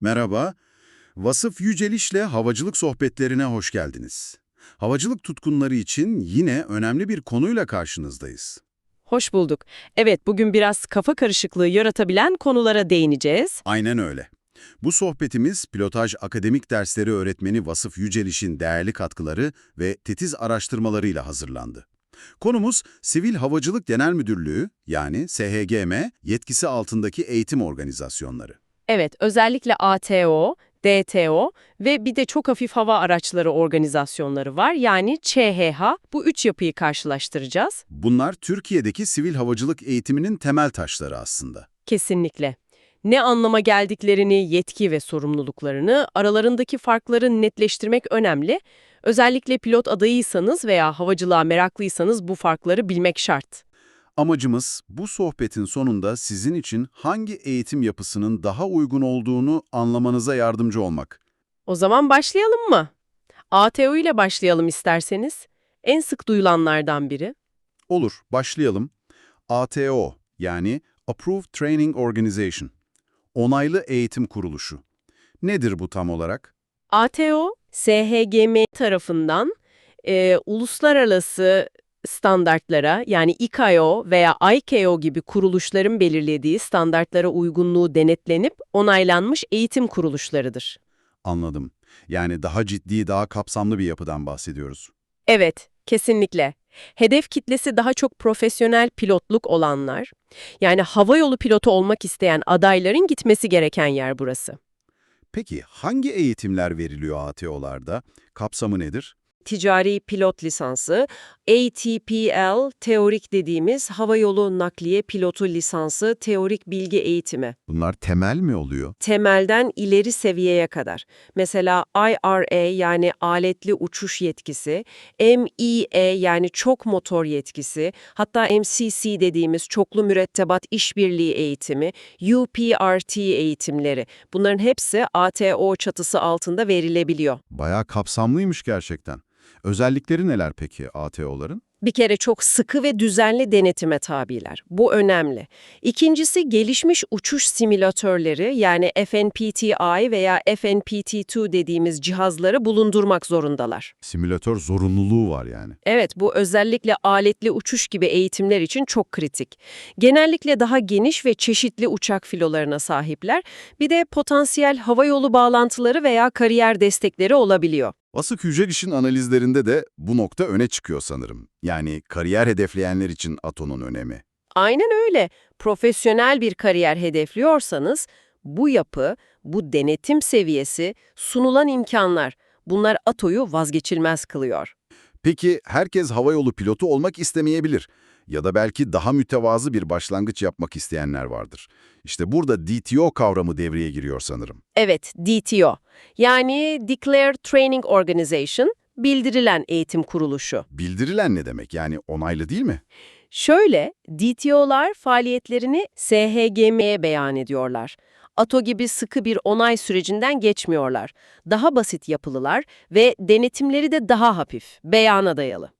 Merhaba. Vasıf Yüceliş'le havacılık sohbetlerine hoş geldiniz. Havacılık tutkunları için yine önemli bir konuyla karşınızdayız. Hoş bulduk. Evet, bugün biraz kafa karışıklığı yaratabilen konulara değineceğiz. Aynen öyle. Bu sohbetimiz pilotaj akademik dersleri öğretmeni Vasıf Yüceliş'in değerli katkıları ve titiz araştırmalarıyla hazırlandı. Konumuz Sivil Havacılık Genel Müdürlüğü yani SHGM yetkisi altındaki eğitim organizasyonları. Evet, özellikle ATO, DTO ve bir de çok hafif hava araçları organizasyonları var. Yani ÇHH. Bu üç yapıyı karşılaştıracağız. Bunlar Türkiye'deki sivil havacılık eğitiminin temel taşları aslında. Kesinlikle. Ne anlama geldiklerini, yetki ve sorumluluklarını, aralarındaki farkları netleştirmek önemli. Özellikle pilot adayıysanız veya havacılığa meraklıysanız bu farkları bilmek şart. Amacımız bu sohbetin sonunda sizin için hangi eğitim yapısının daha uygun olduğunu anlamanıza yardımcı olmak. O zaman başlayalım mı? ATO ile başlayalım isterseniz. En sık duyulanlardan biri. Olur, başlayalım. ATO yani Approved Training Organization. Onaylı Eğitim Kuruluşu. Nedir bu tam olarak? ATO, SHGM tarafından e, uluslararası standartlara yani ICAO veya ICAO gibi kuruluşların belirlediği standartlara uygunluğu denetlenip onaylanmış eğitim kuruluşlarıdır. Anladım. Yani daha ciddi, daha kapsamlı bir yapıdan bahsediyoruz. Evet, kesinlikle. Hedef kitlesi daha çok profesyonel pilotluk olanlar, yani havayolu pilotu olmak isteyen adayların gitmesi gereken yer burası. Peki hangi eğitimler veriliyor ATO'larda? Kapsamı nedir? Ticari pilot lisansı, ATPL teorik dediğimiz havayolu nakliye pilotu lisansı teorik bilgi eğitimi. Bunlar temel mi oluyor? Temelden ileri seviyeye kadar. Mesela IRA yani aletli uçuş yetkisi, MEA yani çok motor yetkisi, hatta MCC dediğimiz çoklu mürettebat işbirliği eğitimi, UPRT eğitimleri. Bunların hepsi ATO çatısı altında verilebiliyor. Bayağı kapsamlıymış gerçekten. Özellikleri neler peki ATO'ların? Bir kere çok sıkı ve düzenli denetime tabiler. Bu önemli. İkincisi gelişmiş uçuş simülatörleri yani FNPTI veya FNPT2 dediğimiz cihazları bulundurmak zorundalar. Simülatör zorunluluğu var yani. Evet bu özellikle aletli uçuş gibi eğitimler için çok kritik. Genellikle daha geniş ve çeşitli uçak filolarına sahipler. Bir de potansiyel havayolu bağlantıları veya kariyer destekleri olabiliyor. Vasıf Yüceliş'in analizlerinde de bu nokta öne çıkıyor sanırım. Yani kariyer hedefleyenler için ATO'nun önemi. Aynen öyle. Profesyonel bir kariyer hedefliyorsanız bu yapı, bu denetim seviyesi, sunulan imkanlar bunlar ATO'yu vazgeçilmez kılıyor. Peki herkes havayolu pilotu olmak istemeyebilir. Ya da belki daha mütevazı bir başlangıç yapmak isteyenler vardır. İşte burada DTO kavramı devreye giriyor sanırım. Evet, DTO. Yani Declared Training Organization, bildirilen eğitim kuruluşu. Bildirilen ne demek? Yani onaylı değil mi? Şöyle, DTO'lar faaliyetlerini SHGM'ye beyan ediyorlar. ATO gibi sıkı bir onay sürecinden geçmiyorlar. Daha basit yapılılar ve denetimleri de daha hafif, beyana dayalı.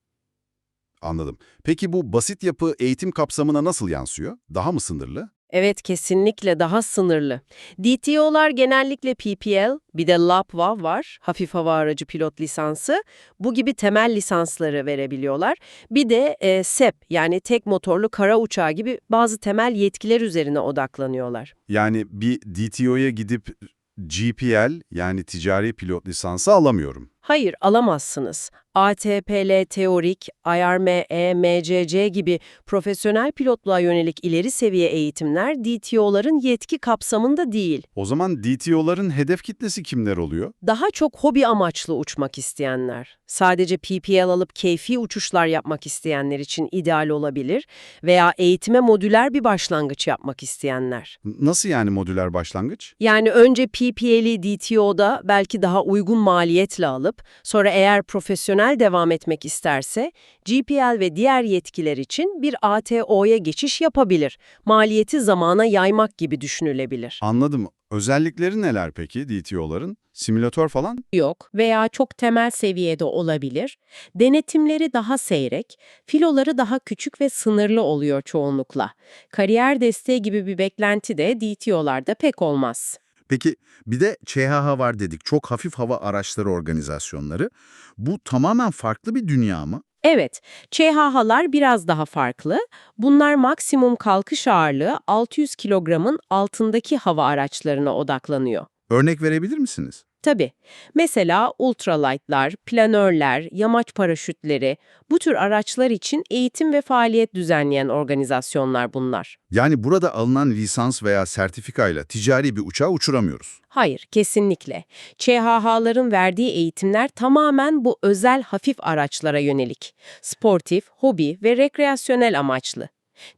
Anladım. Peki bu basit yapı eğitim kapsamına nasıl yansıyor? Daha mı sınırlı? Evet, kesinlikle daha sınırlı. DTO'lar genellikle PPL, bir de LAPVA var, hafif hava aracı pilot lisansı. Bu gibi temel lisansları verebiliyorlar. Bir de e, SEP yani tek motorlu kara uçağı gibi bazı temel yetkiler üzerine odaklanıyorlar. Yani bir DTO'ya gidip GPL yani ticari pilot lisansı alamıyorum. Hayır, alamazsınız. ATPL teorik, IRME, MCC gibi profesyonel pilotluğa yönelik ileri seviye eğitimler DTO'ların yetki kapsamında değil. O zaman DTO'ların hedef kitlesi kimler oluyor? Daha çok hobi amaçlı uçmak isteyenler, sadece PPL alıp keyfi uçuşlar yapmak isteyenler için ideal olabilir veya eğitime modüler bir başlangıç yapmak isteyenler. Nasıl yani modüler başlangıç? Yani önce PPL'i DTO'da belki daha uygun maliyetle alıp, sonra eğer profesyonel devam etmek isterse, GPL ve diğer yetkiler için bir ATO'ya geçiş yapabilir. Maliyeti zamana yaymak gibi düşünülebilir. Anladım. Özellikleri neler peki DTO'ların? Simülatör falan? yok veya çok temel seviyede olabilir. Denetimleri daha seyrek, filoları daha küçük ve sınırlı oluyor çoğunlukla. Kariyer desteği gibi bir beklenti de DTO'larda pek olmaz. Peki bir de ÇHH var dedik. Çok hafif hava araçları organizasyonları. Bu tamamen farklı bir dünya mı? Evet, ÇHH'lar biraz daha farklı. Bunlar maksimum kalkış ağırlığı 600 kilogramın altındaki hava araçlarına odaklanıyor. Örnek verebilir misiniz? Tabii. Mesela ultralight'lar, planörler, yamaç paraşütleri, bu tür araçlar için eğitim ve faaliyet düzenleyen organizasyonlar bunlar. Yani burada alınan lisans veya sertifikayla ticari bir uçağı uçuramıyoruz. Hayır, kesinlikle. ÇHH'ların verdiği eğitimler tamamen bu özel hafif araçlara yönelik. Sportif, hobi ve rekreasyonel amaçlı.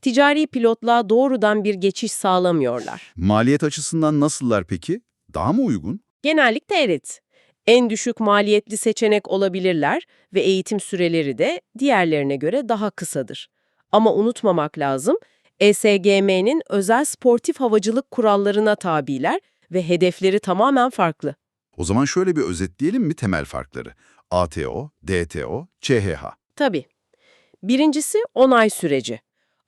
Ticari pilotluğa doğrudan bir geçiş sağlamıyorlar. Maliyet açısından nasıllar peki? Daha mı uygun? Genellikle evet. En düşük maliyetli seçenek olabilirler ve eğitim süreleri de diğerlerine göre daha kısadır. Ama unutmamak lazım, ESGM'nin özel sportif havacılık kurallarına tabiler ve hedefleri tamamen farklı. O zaman şöyle bir özetleyelim mi temel farkları? ATO, DTO, ÇHH. Tabii. Birincisi onay süreci.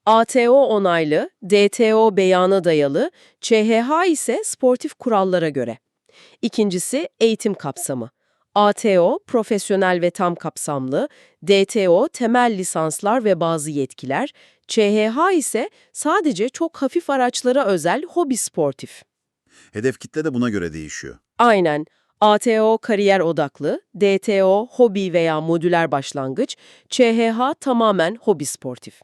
ATO onaylı, DTO beyana dayalı, ÇHH ise sportif kurallara göre. İkincisi eğitim kapsamı. ATO profesyonel ve tam kapsamlı, DTO temel lisanslar ve bazı yetkiler, ÇHH ise sadece çok hafif araçlara özel hobi sportif. Hedef kitle de buna göre değişiyor. Aynen. ATO kariyer odaklı, DTO hobi veya modüler başlangıç, ÇHH tamamen hobi sportif.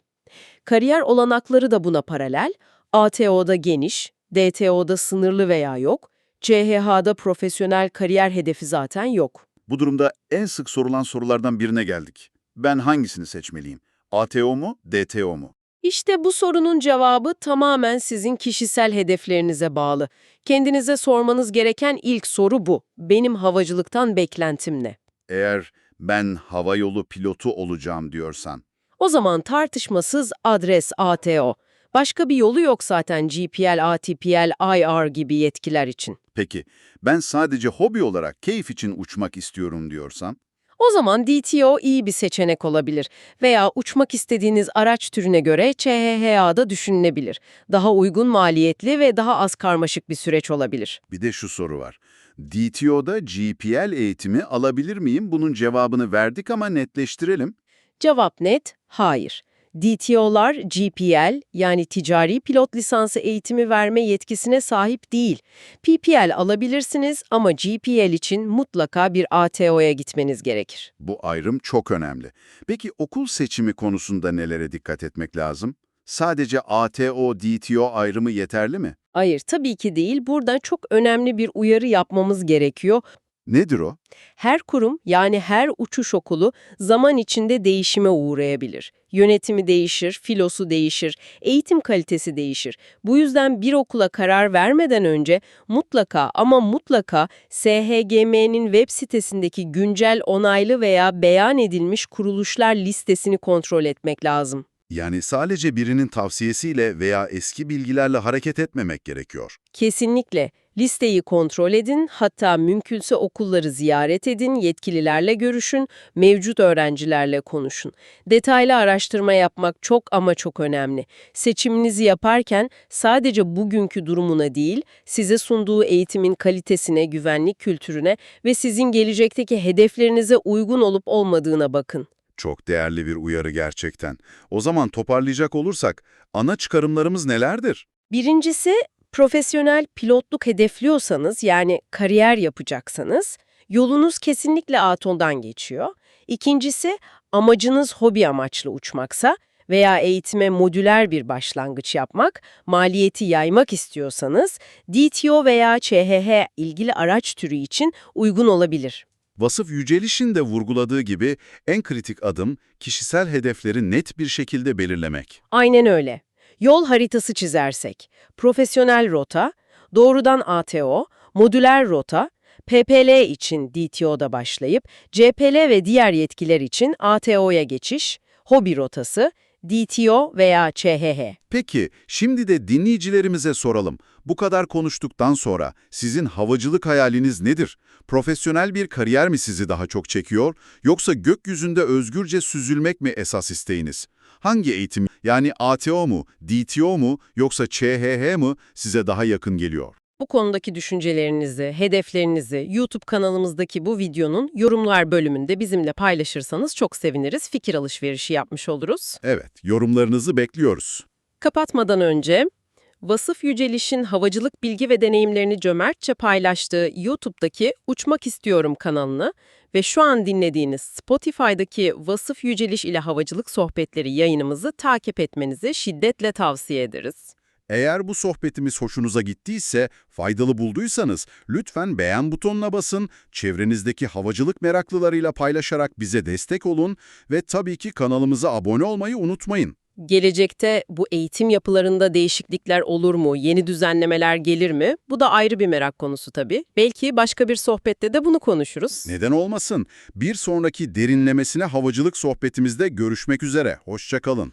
Kariyer olanakları da buna paralel. ATO'da geniş, DTO'da sınırlı veya yok, ÇHH'da profesyonel kariyer hedefi zaten yok. Bu durumda en sık sorulan sorulardan birine geldik. Ben hangisini seçmeliyim? ATO mu, DTO mu? İşte bu sorunun cevabı tamamen sizin kişisel hedeflerinize bağlı. Kendinize sormanız gereken ilk soru bu. Benim havacılıktan beklentim ne? Eğer ben hava yolu pilotu olacağım diyorsan, O zaman tartışmasız adres ATO. Başka bir yolu yok zaten GPL, ATPL, IR gibi yetkiler için. peki ben sadece hobi olarak keyif için uçmak istiyorum diyorsan, O zaman DTO iyi bir seçenek olabilir veya uçmak istediğiniz araç türüne göre ÇHHA'da düşünülebilir. Daha uygun maliyetli ve daha az karmaşık bir süreç olabilir. bir de şu soru var. DTO'da GPL eğitimi alabilir miyim? Bunun cevabını verdik ama netleştirelim. Cevap net, hayır. DTO'lar GPL yani ticari pilot lisansı eğitimi verme yetkisine sahip değil. PPL alabilirsiniz ama GPL için mutlaka bir ATO'ya gitmeniz gerekir. Bu ayrım çok önemli. Peki okul seçimi konusunda nelere dikkat etmek lazım? Sadece ATO, DTO ayrımı yeterli mi? Hayır, tabii ki değil. Burada çok önemli bir uyarı yapmamız gerekiyor. Nedir o? Her kurum yani her uçuş okulu zaman içinde değişime uğrayabilir. Yönetimi değişir, filosu değişir, eğitim kalitesi değişir. Bu yüzden bir okula karar vermeden önce mutlaka ama mutlaka SHGM'nin web sitesindeki güncel onaylı veya beyan edilmiş kuruluşlar listesini kontrol etmek lazım. Yani sadece birinin tavsiyesiyle veya eski bilgilerle hareket etmemek gerekiyor. Kesinlikle. Listeyi kontrol edin, hatta mümkünse okulları ziyaret edin, yetkililerle görüşün, mevcut öğrencilerle konuşun. Detaylı araştırma yapmak çok ama çok önemli. Seçiminizi yaparken sadece bugünkü durumuna değil, size sunduğu eğitimin kalitesine, güvenlik kültürüne ve sizin gelecekteki hedeflerinize uygun olup olmadığına bakın. Çok değerli bir uyarı gerçekten. O zaman toparlayacak olursak ana çıkarımlarımız nelerdir? Birincisi, profesyonel pilotluk hedefliyorsanız yani kariyer yapacaksanız yolunuz kesinlikle Aton'dan geçiyor. İkincisi, amacınız hobi amaçlı uçmaksa veya eğitime modüler bir başlangıç yapmak, maliyeti yaymak istiyorsanız DTO veya ÇHH ilgili araç türü için uygun olabilir. Vasıf Yüceliş'in de vurguladığı gibi en kritik adım kişisel hedefleri net bir şekilde belirlemek. Aynen öyle. Yol haritası çizersek, profesyonel rota, doğrudan ATO, modüler rota, PPL için DTO'da başlayıp CPL ve diğer yetkiler için ATO'ya geçiş, hobi rotası, DTO veya ÇHH. Peki, şimdi de dinleyicilerimize soralım. Bu kadar konuştuktan sonra sizin havacılık hayaliniz nedir? Profesyonel bir kariyer mi sizi daha çok çekiyor, yoksa gökyüzünde özgürce süzülmek mi esas isteğiniz? Hangi eğitim, yani ATO mu, DTO mu, yoksa ÇHH mı size daha yakın geliyor? Bu konudaki düşüncelerinizi, hedeflerinizi YouTube kanalımızdaki bu videonun yorumlar bölümünde bizimle paylaşırsanız çok seviniriz. Fikir alışverişi yapmış oluruz. Evet, yorumlarınızı bekliyoruz. Kapatmadan önce Vasıf Yüceliş'in havacılık bilgi ve deneyimlerini cömertçe paylaştığı YouTube'daki Uçmak İstiyorum kanalını ve şu an dinlediğiniz Spotify'daki Vasıf Yüceliş ile Havacılık Sohbetleri yayınımızı takip etmenizi şiddetle tavsiye ederiz. Eğer bu sohbetimiz hoşunuza gittiyse, faydalı bulduysanız lütfen beğen butonuna basın, çevrenizdeki havacılık meraklılarıyla paylaşarak bize destek olun ve tabii ki kanalımıza abone olmayı unutmayın. Gelecekte bu eğitim yapılarında değişiklikler olur mu, yeni düzenlemeler gelir mi? Bu da ayrı bir merak konusu tabii. Belki başka bir sohbette de bunu konuşuruz. Neden olmasın? Bir sonraki derinlemesine havacılık sohbetimizde görüşmek üzere. Hoşçakalın.